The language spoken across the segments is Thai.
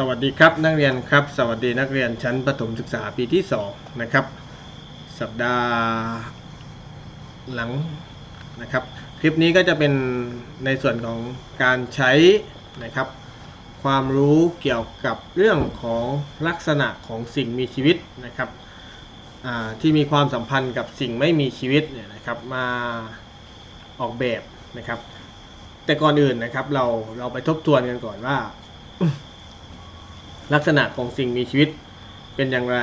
สวัสดีครับนักเรียนครับ สวัสดีนักเรียนชั้นประถมศึกษาปีที่ 2 นะครับ สัปดาห์หลังนะครับ คลิปนี้ก็จะเป็นในส่วนของการใช้นะครับ ความรู้เกี่ยวกับเรื่องของลักษณะของสิ่งมีชีวิตนะครับที่มีความสัมพันธ์กับสิ่งไม่มีชีวิตเนี่ยนะครับมาออกแบบนะครับ แต่ก่อนอื่นนะครับเราเราไปทบทวนกันก่อนว่า ลักษณะของสิ่งมีชีวิตเป็นอย่างไร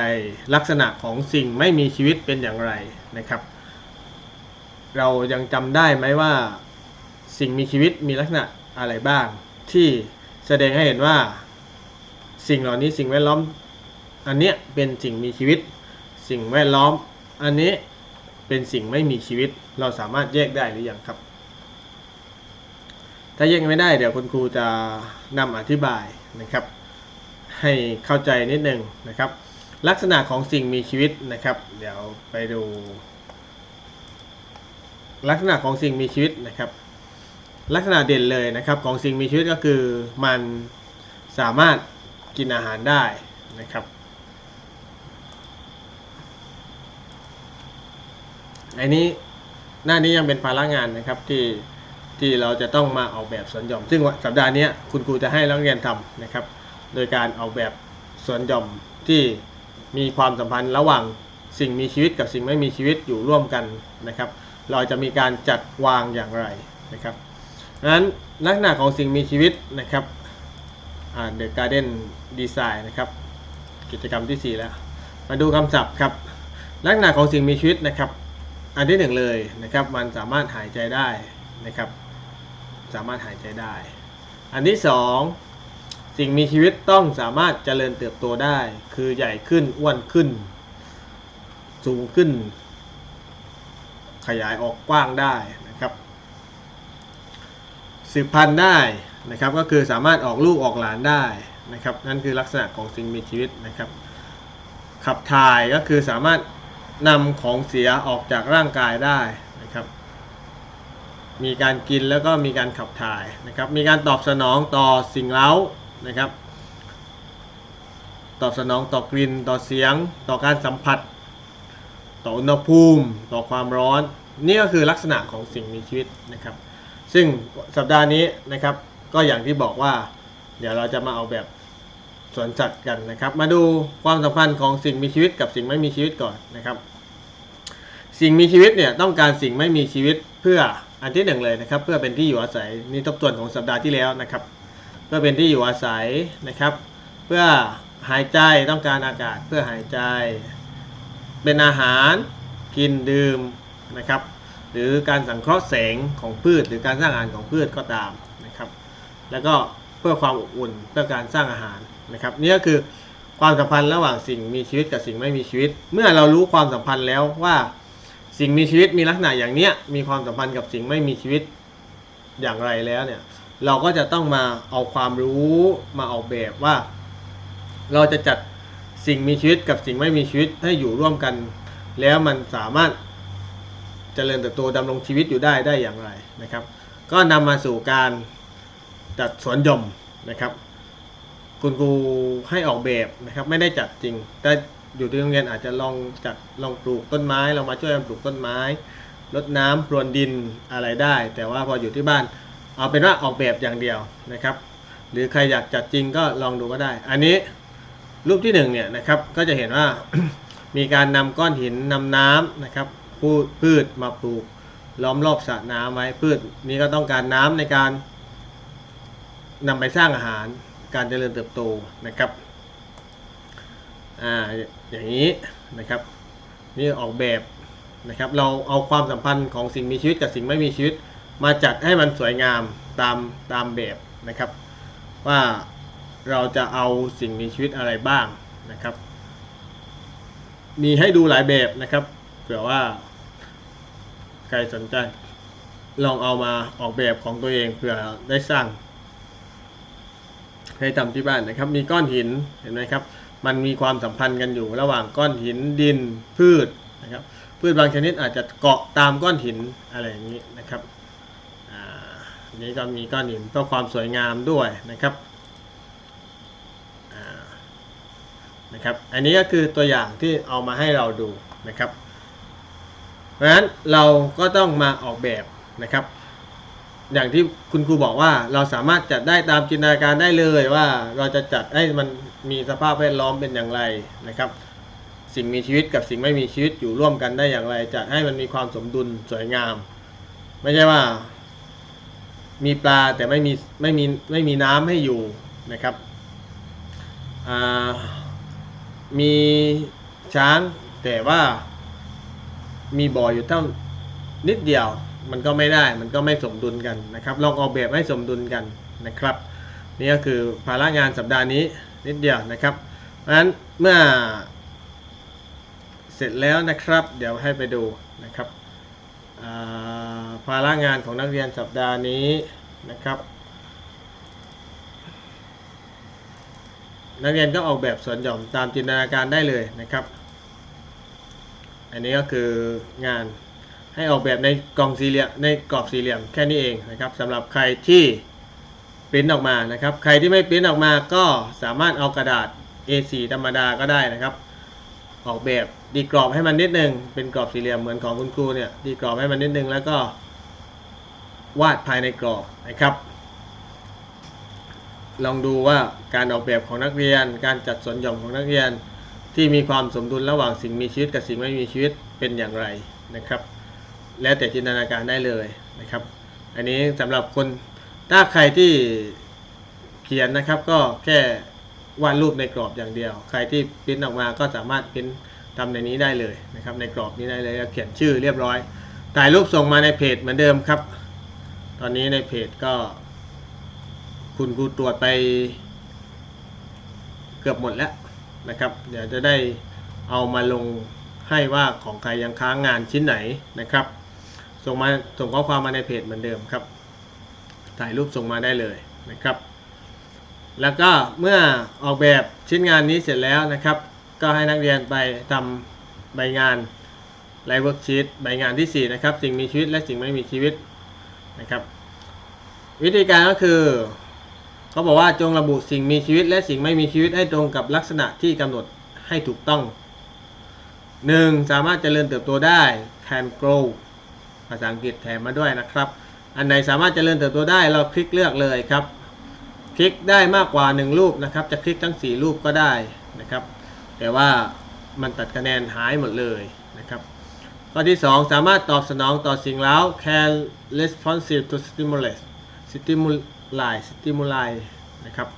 ลักษณะของสิ่งไม่มีชีวิตเป็นอย่างไรนะครับ เรายังจำได้ไหมว่า สิ่งมีชีวิตมีลักษณะอะไรบ้าง ที่แสดงให้เห็นว่า สิ่งเหล่านี้สิ่งแวดล้อม อันเนี้ยเป็นสิ่งมีชีวิต สิ่งแวดล้อม อันนี้เป็นสิ่งไม่มีชีวิต เราสามารถแยกได้หรือยังครับ ถ้าแยกไม่ได้เดี๋ยวคุณครูจะนำอธิบายนะครับ ให้เข้าใจนิดนึงนะครับ ลักษณะของสิ่งมีชีวิตนะครับ เดี๋ยวไปดู ลักษณะของสิ่งมีชีวิตนะครับ ลักษณะเด่นเลยนะครับของสิ่งมีชีวิตก็คือมันสามารถกินอาหารได้นะครับอันนี้หน้านี้ยังเป็นภาระงานนะครับที่ที่เราจะต้องมาออกแบบสวนหย่อม ซึ่งสัปดาห์นี้คุณครูจะให้นักเรียนทำนะครับ โดยการออกแบบสวนหย่อมที่มีความสัมพันธ์ระหว่างสิ่งมีชีวิตกับสิ่งไม่มีชีวิตอยู่ร่วมกันนะครับ เราจะมีการจัดวางอย่างไรนะครับดังนั้นลักษณะของสิ่งมีชีวิตนะครับอ่า The Garden Design นะครับ กิจกรรมที่ 4 แล้ว มาดูคำศัพท์ครับ ลักษณะของสิ่งมีชีวิตนะครับ อันที่หนึ่งเลยนะครับ มันสามารถหายใจได้นะครับ สามารถหายใจได้ อันที่สอง สิ่งมีชีวิตต้องสามารถเจริญเติบโตได้ คือใหญ่ขึ้น อ้วนขึ้น สูงขึ้น ขยายออกกว้างได้นะครับสืบพันธุ์ได้นะครับ ก็คือสามารถออกลูกออกหลานได้นะครับ นั่นคือลักษณะของสิ่งมีชีวิตนะครับ ขับถ่ายก็คือสามารถนำของเสียออกจากร่างกายได้นะครับ มีการกินแล้วก็มีการขับถ่ายนะครับ มีการตอบสนองต่อสิ่งเร้า นะครับ ตอบสนองต่อกลิ่นต่อเสียง ต่อการสัมผัส ต่ออุณหภูมิ ต่อความร้อน นี่ก็คือลักษณะของสิ่งมีชีวิตนะครับ ซึ่งสัปดาห์นี้นะครับก็อย่างที่บอกว่า เดี๋ยวเราจะมาเอาแบบสวนสัตว์กันนะครับ มาดูความสัมพันธ์ของสิ่งมีชีวิตกับสิ่งไม่มีชีวิตก่อนนะครับ สิ่งมีชีวิตเนี่ยต้องการสิ่งไม่มีชีวิตเพื่ออันที่หนึ่งเลยนะครับ เพื่อเป็นที่อยู่อาศัยนี่ทบทวนของสัปดาห์ที่แล้วนะครับ เพื่อเป็นที่อยู่อาศัยนะครับ เพื่อหายใจต้องการอากาศเพื่อหายใจ เป็นอาหารกินดื่มนะครับ หรือการสังเคราะห์แสงของพืช หรือการสร้างอาหารของพืชก็ตามนะครับ แล้วก็เพื่อความอบอุ่นเพื่อการสร้างอาหารนะครับนี่ก็คือความสัมพันธ์ระหว่างสิ่งมีชีวิตกับสิ่งไม่มีชีวิต เมื่อเรารู้ความสัมพันธ์แล้วว่าสิ่งมีชีวิตมีลักษณะอย่างเนี้ยมีความสัมพันธ์กับสิ่งไม่มีชีวิตอย่างไรแล้วเนี่ย เราก็จะต้องมาเอาความรู้มาออกแบบว่า เราจะจัดสิ่งมีชีวิตกับสิ่งไม่มีชีวิตให้อยู่ร่วมกัน แล้วมันสามารถเจริญเติบโตดำรงชีวิตอยู่ได้ได้อย่างไรนะครับ ก็นำมาสู่การจัดสวนหย่อมนะครับ คุณครูให้ออกแบบนะครับไม่ได้จัดจริง แต่อยู่ที่โรงเรียนอาจจะลองจัดลองปลูกต้นไม้ เรามาช่วยกันปลูกต้นไม้รดน้ำพรวนดินอะไรได้ แต่ว่าพออยู่ที่บ้าน เอาเป็นว่าออกแบบอย่างเดียวนะครับ หรือใครอยากจัดจริงก็ลองดูก็ได้ อันนี้รูปที่หนึ่งเนี่ยนะครับก็จะเห็นว่ามีการนำก้อนหินนำน้ำนะครับพืชพืชมาปลูกล้อมรอบสระน้ำไว้พืชนี้ก็ต้องการน้ำในการนำไปสร้างอาหารการเจริญเติบโตนะครับอ่าอย่างนี้นะครับนี่ออกแบบนะครับเราเอาความสัมพันธ์ของสิ่งมีชีวิตกับสิ่งไม่มีชีวิต มาจัดให้มันสวยงามตามตามแบบนะครับ ว่าเราจะเอาสิ่งมีชีวิตอะไรบ้างนะครับ มีให้ดูหลายแบบนะครับเผื่อว่าใครสนใจ ลองเอามาออกแบบของตัวเองเพื่อได้สร้างให้ทำที่บ้านนะครับ มีก้อนหินเห็นไหมครับ มันมีความสัมพันธ์กันอยู่ ระหว่างก้อนหินดินพืชนะครับ พืชบางชนิดอาจจะเกาะตามก้อนหินอะไรอย่างนี้นะครับ อันนี้ก็มีก้อนหินเพื่อความสวยงามด้วยนะครับนะครับ อันนี้ก็คือตัวอย่างที่เอามาให้เราดูนะครับ เพราะฉะนั้นเราก็ต้องมาออกแบบนะครับ อย่างที่คุณครูบอกว่าเราสามารถจัดได้ตามจินตนาการได้เลยว่าเราจะจัดให้มันมีสภาพแวดล้อมเป็นอย่างไรนะครับ สิ่งมีชีวิตกับสิ่งไม่มีชีวิตอยู่ร่วมกันได้อย่างไรจัดให้มันมีความสมดุลสวยงาม ไม่ใช่ว่า มีปลาแต่ไม่มีไม่มีไม่มีน้ำให้อยู่นะครับมีช้างแต่ว่ามีบ่ออยู่เท่านิดเดียวมันก็ไม่ได้มันก็ไม่สมดุลกันนะครับลองออกแบบให้สมดุลกันนะครับนี่ก็คือภาระงานสัปดาห์นี้นิดเดียวนะครับเพราะฉะนั้นเมื่อเสร็จแล้วนะครับ เดี๋ยวให้ไปดูนะครับ ภาระงานของนักเรียนสัปดาห์นี้นะครับ นักเรียนก็ออกแบบสวนหย่อมตามจินตนาการได้เลยนะครับ อันนี้ก็คืองานให้ออกแบบในกล่องสี่เหลี่ยมในกรอบสี่เหลี่ยมแค่นี้เองนะครับสำหรับใครที่ปริ้นออกมานะครับ ใครที่ไม่ปริ้นออกมาก็สามารถเอากระดาษ A4 ธรรมดาก็ได้นะครับ ออกแบบ ดีกรอบให้มันนิดนึง เป็นกรอบสี่เหลี่ยมเหมือนของคุณครูเนี่ยดีกรอบให้มันนิดนึงแล้วก็วาดภายในกรอบนะครับ ลองดูว่าการออกแบบของนักเรียน การจัดสวนหย่อมของนักเรียน ที่มีความสมดุลระหว่างสิ่งมีชีวิตกับสิ่งไม่มีชีวิตเป็นอย่างไรนะครับ แล้วแต่จินตนาการได้เลยนะครับ อันนี้สำหรับคนถ้าใครที่เขียนนะครับก็แค่วาดรูปในกรอบอย่างเดียว ใครที่ปริ้นออกมาก็สามารถปริ้น ทำในนี้ได้เลยนะครับในกรอบนี้ได้เลยแล้วเขียนชื่อเรียบร้อย ถ่ายรูปส่งมาในเพจเหมือนเดิมครับ ตอนนี้ในเพจก็ คุณครูตรวจไปเกือบหมดแล้วนะครับ เดี๋ยวจะได้เอามาลงให้ว่าของใครยังค้างงานชิ้นไหนนะครับ ส่งมาส่งข้อความมาในเพจเหมือนเดิมครับ ถ่ายรูปส่งมาได้เลยนะครับ แล้วก็เมื่อออกแบบชิ้นงานนี้เสร็จแล้วนะครับ ก็ให้นักเรียนไปทำใบงานไลฟ์เวิร์กชีตใบงานที่ 4 นะครับ สิ่งมีชีวิตและสิ่งไม่มีชีวิตนะครับ วิธีการก็คือเขาบอกว่าจงระบุสิ่งมีชีวิตและสิ่งไม่มีชีวิตให้ตรงกับลักษณะที่กำหนดให้ถูกต้อง 1. สามารถเจริญเติบโตได้ can grow ภาษาอังกฤษแถมมาด้วยนะครับ อันไหนสามารถเจริญเติบโตได้เราคลิกเลือกเลยครับ คลิกได้มากกว่า 1 รูปนะครับ จะคลิกทั้ง 4 รูปก็ได้นะครับ แต่ว่ามันตัดคะแนนหายหมดเลยนะครับข้อที่ 2 สามารถตอบสนองต่อสิ่งเร้า can responsive to stimulus stimuli stimuli นะครับ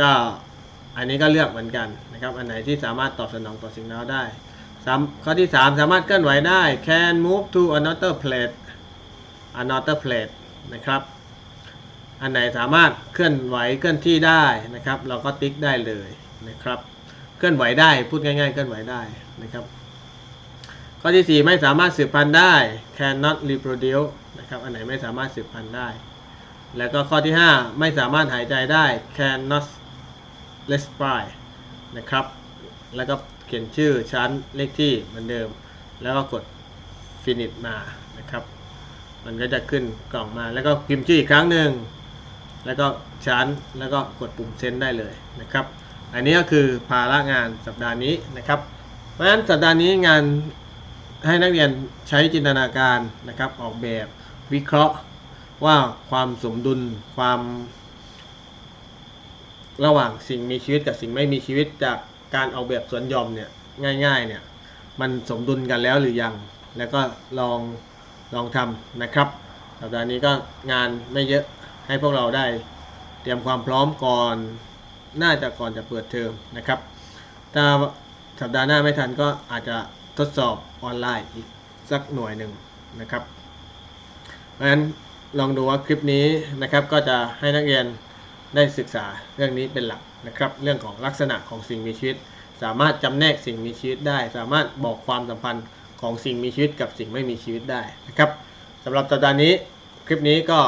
ก็อันนี้ก็เลือกเหมือนกันนะครับ อันไหนที่สามารถตอบสนองต่อสิ่งเร้าได้สามข้อที่ 3 สามารถเคลื่อนไหวได้ can move to another place another place นะครับ อันไหนสามารถเคลื่อนไหวเคลื่อนที่ได้นะครับ เราก็ติ๊กได้เลยนะครับ เคลื่อนไหวได้พูดง่ายๆ เคลื่อนไหวได้นะครับ ข้อที่ 4 ไม่สามารถสืบพันธุ์ได้ cannot reproduce นะครับอันไหนไม่สามารถสืบพันธุ์ได้ แล้วก็ข้อที่ 5 ไม่สามารถหายใจได้ cannot respire นะครับ แล้วก็เขียนชื่อชั้นเลขที่เหมือนเดิม แล้วก็กด finish มานะครับ มันก็จะขึ้นกล่องมาแล้วก็พิมพ์ชื่ออีกครั้งหนึ่งแล้วก็ชั้นแล้วก็กดปุ่มเซ็นได้เลยนะครับ อันนี้ก็คือภาระงานสัปดาห์นี้นะครับ เพราะฉะนั้นสัปดาห์นี้งานให้นักเรียนใช้จินตนาการนะครับออกแบบวิเคราะห์ว่าความสมดุลความระหว่างสิ่งมีชีวิตกับสิ่งไม่มีชีวิตจากการออกแบบสวนหย่อมเนี่ยง่ายๆเนี่ยมันสมดุลกันแล้วหรือยัง แล้วก็ลองลองทำนะครับสัปดาห์นี้ก็งานไม่เยอะให้พวกเราได้เตรียมความพร้อมก่อน น่าจะก่อนจะเปิดเทอมนะครับ ถ้าสัปดาห์หน้าไม่ทันก็อาจจะทดสอบออนไลน์อีกสักหน่วยหนึ่งนะครับเพราะฉะนั้นลองดูว่าคลิปนี้นะครับก็จะให้นักเรียนได้ศึกษาเรื่องนี้เป็นหลักนะครับ เรื่องของลักษณะของสิ่งมีชีวิต สามารถจำแนกสิ่งมีชีวิตได้ สามารถบอกความสัมพันธ์ของสิ่งมีชีวิตกับสิ่งไม่มีชีวิตได้นะครับสำหรับสัปดาห์นี้คลิปนี้ก็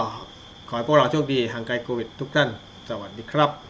ขอให้พวกเราโชคดีห่างไกลโควิดทุกท่าน สวัสดีครับ